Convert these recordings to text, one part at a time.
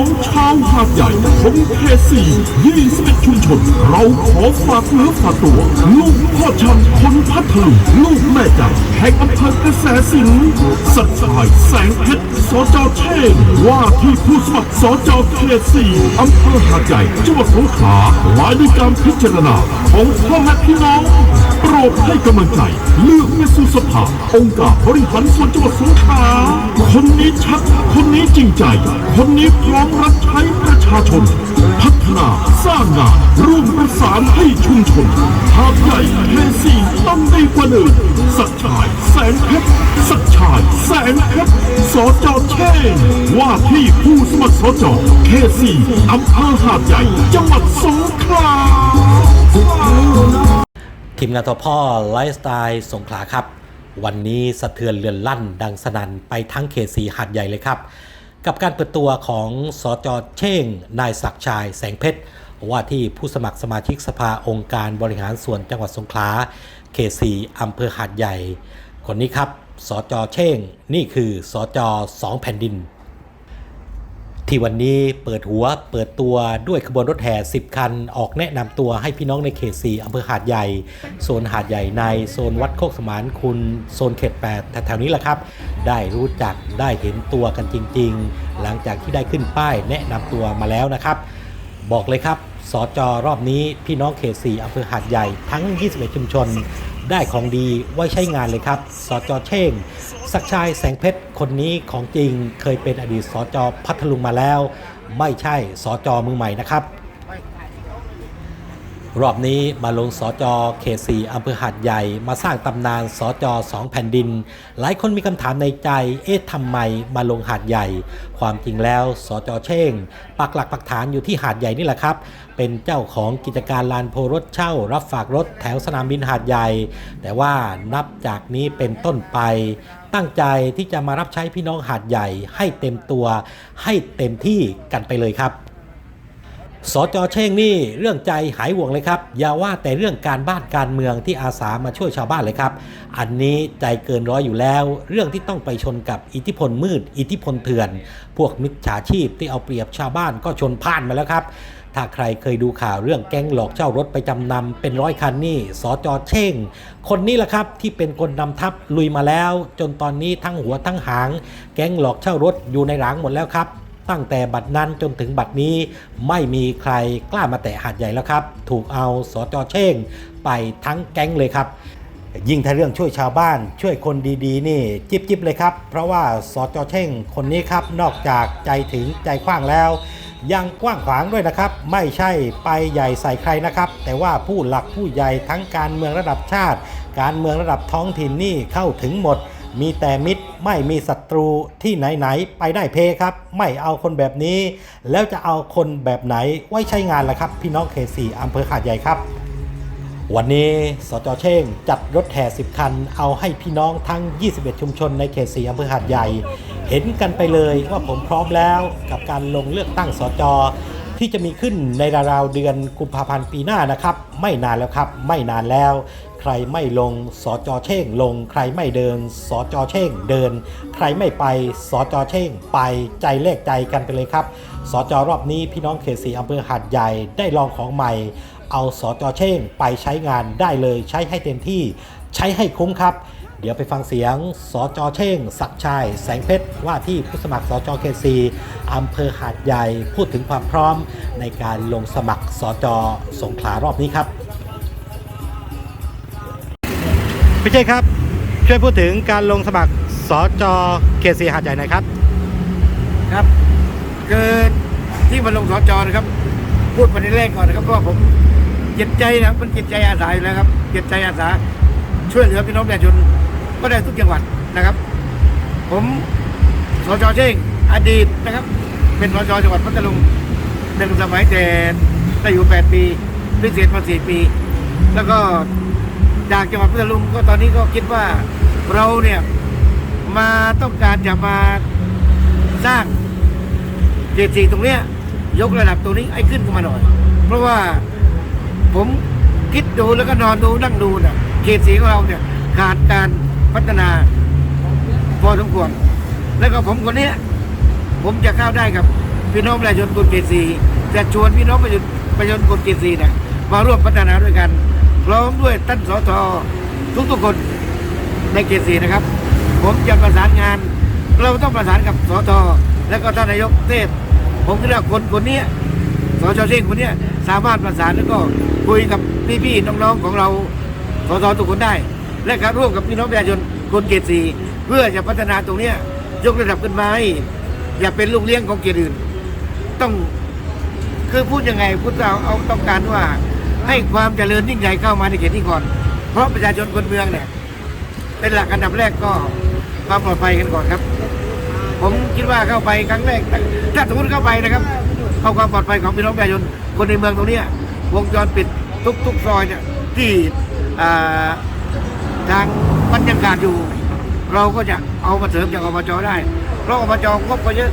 องชาวหาดใหญ่ผมเขตสี่21ชุมชน เราขอฝากเนื้อฝากตัว ลูกพ่อชันคนพัทลุงลูกแม่จันแห่งอำเภอกระแสสินสัตย์ชายแสงเพชรสจเช่งว่าที่ผู้สมัครสจเขตสี่อำเภอหาดใหญ่จังหวัดสงขลาหมายในการพิจารณาของพ่อแม่พี่น้อง ปรดให้กำลังใจ เลือกเมสุสภา องค์การบริหารส่วนจังหวัดสงขลาคนนี้ชัด คนนี้จริงใจ คนนี้พร้อมรับใช้ประชาชน พัฒนาสร้างงานร่วมประสานให้ชุมชนหาดใหญ่แค่สี่ต้องได้กว่าหนึ่งสักชายแสนเพชรสักชายแสนเพชรสจเช่งว่าที่ผู้สมัครสจเขตสี่อำเภอหาดใหญ่จังหวัดสงขลา ทีมงานตัวพ่อไลฟ์สไตล์สงขลาครับ วันนี้สะเทือนเรือนลั่นดังสนั่นไปทั้งเขตสีหัดใหญ่เลยครับ กับการเปิดตัวของสจเช่ง นายศักชายแสงเพชร ว่าที่ผู้สมัครสมาชิกสภาองค์การบริหารส่วนจังหวัดสงขลาเขตสีอำเภอหาดใหญ่ คนนี้ครับสจเช่ง นี่คือสจสองแผ่นดิน ที่วันนี้เปิดหัวเปิดตัวด้วยขบวนรถแห่ 10 คัน ออกแนะนำตัวให้พี่น้องในเขต 4อำเภอหาดใหญ่ โซนหาดใหญ่ใน โซนวัดโคกสมานคุณ โซนเขต 8 แถวๆนี้แหละครับ ได้รู้จักได้เห็นตัวกันจริง ๆ หลังจากที่ได้ขึ้นป้ายแนะนำตัวมาแล้วนะครับ บอกเลยครับสจรอบนี้พี่น้องเขต 4อำเภอหาดใหญ่ทั้ง 21 ชุมชน ได้ของดีไว้ใช้งานเลยครับ สจเช่ง สักชายแสงเพชรคนนี้ของจริงเคยเป็นอดีตสจพัทลุงมาแล้ว ไม่ใช่สจมือใหม่นะครับ รอบนี้มาลงสจเขตสีอำเภอหาดใหญ่ มาสร้างตำนานสจสองแผ่นดิน หลายคนมีคำถามในใจ เอ๊ะทำไมมาลงหาดใหญ่ ความจริงแล้วสจเช่ง ปักหลักปักฐานอยู่ที่หาดใหญ่นี่แหละครับ เป็นเจ้าของกิจการลานโพรถเช่า รับฝากรถแถวสนามบินหาดใหญ่ แต่ว่านับจากนี้เป็นต้นไป ตั้งใจที่จะมารับใช้พี่น้องหาดใหญ่ ให้เต็มตัว ให้เต็มที่กันไปเลยครับ สจเช่งนี่เรื่องใจหายห่วงเลยครับ อย่าว่าแต่เรื่องการบ้านการเมืองที่อาสามาช่วยชาวบ้านเลยครับ อันนี้ใจเกินร้อยอยู่แล้ว เรื่องที่ต้องไปชนกับอิทธิพลมืด อิทธิพลเถื่อน พวกมิจฉาชีพที่เอาเปรียบชาวบ้านก็ชนผ่านมาแล้วครับ ถ้าใครเคยดูข่าวเรื่องแก๊งหลอกเช่ารถไปจำนำเป็นร้อยคันนี่สจเช่ง คนนี้แหละครับที่เป็นคนนำทัพลุยมาแล้ว จนตอนนี้ทั้งหัวทั้งหาง แก๊งหลอกเช่ารถอยู่ในหลังหมดแล้วครับ ตั้งแต่บัดนั้นจนถึงบัดนี้ไม่มีใครกล้ามาแตะหาดใหญ่แล้วครับ ถูกเอาสจเช่งไปทั้งแก๊งเลยครับ ยิ่งถ้าเรื่องช่วยชาวบ้าน ช่วยคนดีๆ นี่จิบจิบเลยครับ เพราะว่าสจเช่งคนนี้ครับนอกจากใจถึงใจกว้างแล้ว ยังกว้างขวางด้วยนะครับ ไม่ใช่ไปใหญ่ใส่ใครนะครับ แต่ว่าผู้หลักผู้ใหญ่ทั้งการเมืองระดับชาติ การเมืองระดับท้องถิ่นนี่เข้าถึงหมด มีแต่มิตรไม่มีศัตรูที่ไหนๆไปได้เพครับ ไม่เอาคนแบบนี้ แล้วจะเอาคนแบบไหนไว้ใช้งานล่ะครับ พี่น้องเขตสี่อำเภอหาดใหญ่ครับ วันนี้สจเช่งจัดรถแห่10 คัน เอาให้พี่น้องทั้ง 21 ชุมชนในเขตสีอำเภอหาดใหญ่ เห็นกันไปเลยว่าผมพร้อมแล้วกับการลงเลือกตั้งสจที่จะมีขึ้นในราวๆเดือนกุมภาพันธ์ปีหน้านะครับ ไม่นานแล้วครับ ไม่นานแล้ว ใครไม่ลงสจเช่งลง ใครไม่เดินสจเช่งเดิน ใครไม่ไปสจเช่งไปใจเลขใจกันไปเลยครับสจรอบนี้พี่น้องเขตสีอำเภอหาดใหญ่ได้ลองของใหม่ เอาสจเช่งไปใช้งานได้เลยใช้ให้เต็มที่ใช้ให้คุ้มครับ เดี๋ยวไปฟังเสียงสจเช่ง ศักชัยแสงเพชรว่าที่ผู้สมัครสจเขตสีอำเภอหาดใหญ่พูดถึงความพร้อมในการลงสมัครสจสงขลารอบนี้ครับ พี่เช่ครับ ช่วยพูดถึงการลงสมัครสจเขตสีหาดใหญ่หน่อยครับ ครับคือที่มาลงสจนะครับ พูดประเด็นแรกก่อนนะครับเพราะผมจิตใจนะมันจิตใจอาสาอยู่แล้วครับจิตใจอาสา ช่วยเหลือพี่น้องประชาชนก็ได้ทุกจังหวัดนะครับ ผมสจเช่งอดีตนะครับ เป็นสจจังหวัดพัทลุงหนึ่งสมัยแต่ได้อยู่ 8 ปีพิเศษมา 4 ปี แล้วก็ จากจังหวัดพัทลุงก็ตอนนี้ก็คิดว่าเราเนี่ยมาต้องการจะมาสร้างเจ็ดสี่ตรงเนี้ยยกระดับตรงนี้ให้ขึ้นขึ้นมาหน่อย เพราะว่าผมคิดดูแล้วก็นอนดูนั่งดูน่ะเขตสีของเราเนี่ยขาดการพัฒนาพอสมควร แล้วก็ผมคนเนี้ยผมจะเข้าได้กับพี่น้องประชาชนคนเกษีจะชวนพี่น้องประชาชนประชาชนคนเกษีเนี่ยมาร่วมพัฒนาด้วยกัน ร้อมด้วยท่านสททุกๆคนในเกษีนะครับ ผมจะประสานงาน เราต้องประสานกับสทและก็ท่านนายกเทศ ผมคิดว่าคนคนเนี้ยสจเช่งคนเนี้ยสามารถประสานแล้วก็คุยกับพี่ๆน้องๆของเราสททุกคนได้ และการร่วมกับพี่น้องประชาชนคนเกษีเพื่อจะพัฒนาตรงเนี้ยยกระดับขึ้นมาให้อย่าเป็นลูกเลี้ยงของเกียรติอื่น ต้องคือพูดยังไงพูดเราเอาต้องการว่า ให้ความเจริญยิ่งใหญ่เข้ามาในเขตนี้ก่อน เพราะประชาชนคนเมืองเนี่ย เป็นหลักอันดับแรกก็ความปลอดภัยกันก่อนครับ ผมคิดว่าเข้าไปครั้งแรกถ้าสมมติเข้าไปนะครับเอาความปลอดภัยของพี่น้องประชาชนคนในเมืองตรงนี้วงจรปิดทุกทุกซอยเนี่ยที่ทางบรรยากาศอยู่ เราก็จะเอามาเสริมจากอบจได้ เพราะอบจงบก็เยอะ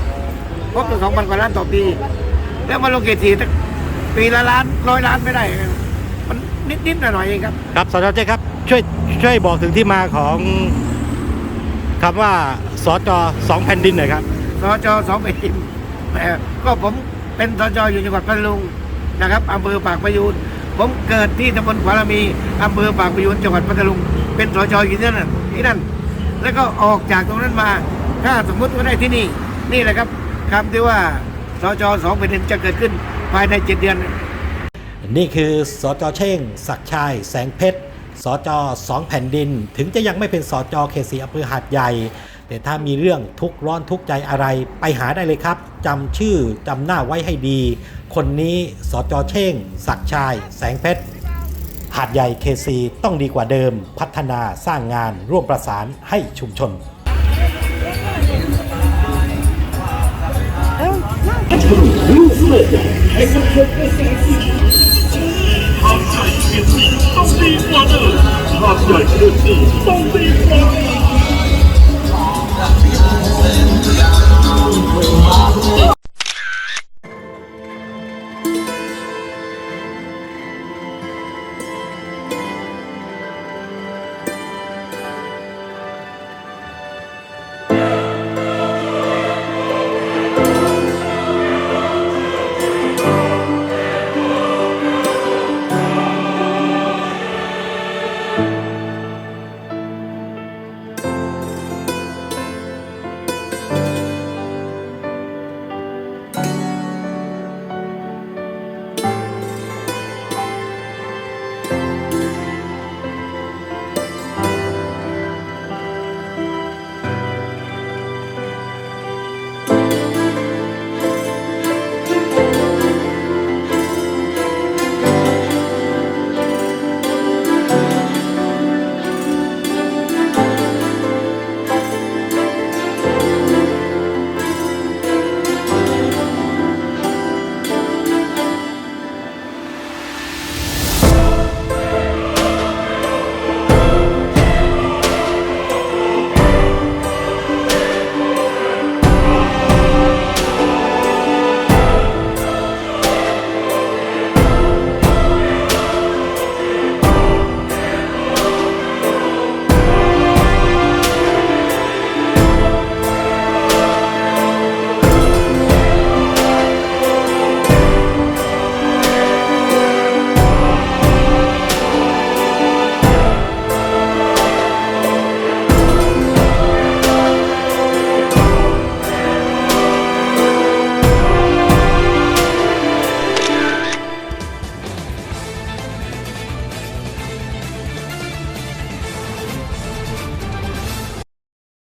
งบถึงสองพันกว่าล้านต่อปี แล้วมาลงเกตสี ปีละล้านร้อยล้านไม่ได้ มันนิดๆหน่อยๆเองครับ ครับสจเจ๊ครับ ช่วยช่วยบอกถึงที่มาของคำว่าสจสองแผ่นดินหน่อยครับสจสองแผ่นดินแหมก็ผมเป็นสจอยู่จังหวัดพัทลุงนะครับอำเภอปากประยูนผมเกิดที่ตำบลขวารามีอำเภอปากประยูนจังหวัดพัทลุงเป็นสจอยู่ที่นั่นที่นั่น แล้วก็ออกจากตรงนั้นมา ถ้าสมมติว่าได้ที่นี่ นี่แหละครับคำที่ว่าสจสองแผ่นดินจะเกิดขึ้น ภายในเจ็ดเดือน นี่คือสจเช่ง ศักชัย แสงเพชรสจสองแผ่นดิน ถึงจะยังไม่เป็นสจเขตสีอำเภอหาดใหญ่ แต่ถ้ามีเรื่องทุกร้อนทุกใจอะไรไปหาได้เลยครับจำชื่อจำหน้าไว้ให้ดี คนนี้สจเช่ง ศักชัย แสงเพชรหาดใหญ่เคซีต้องดีกว่าเดิม พัฒนาสร้างงานร่วมประสานให้ชุมชนเอใหญ่ แห่งอำเภอกระแสสิงห์หาดใหญ่เขตสี่ต้องดีกว่าเดิมหาดใหญ่เขตสี่ต้องดี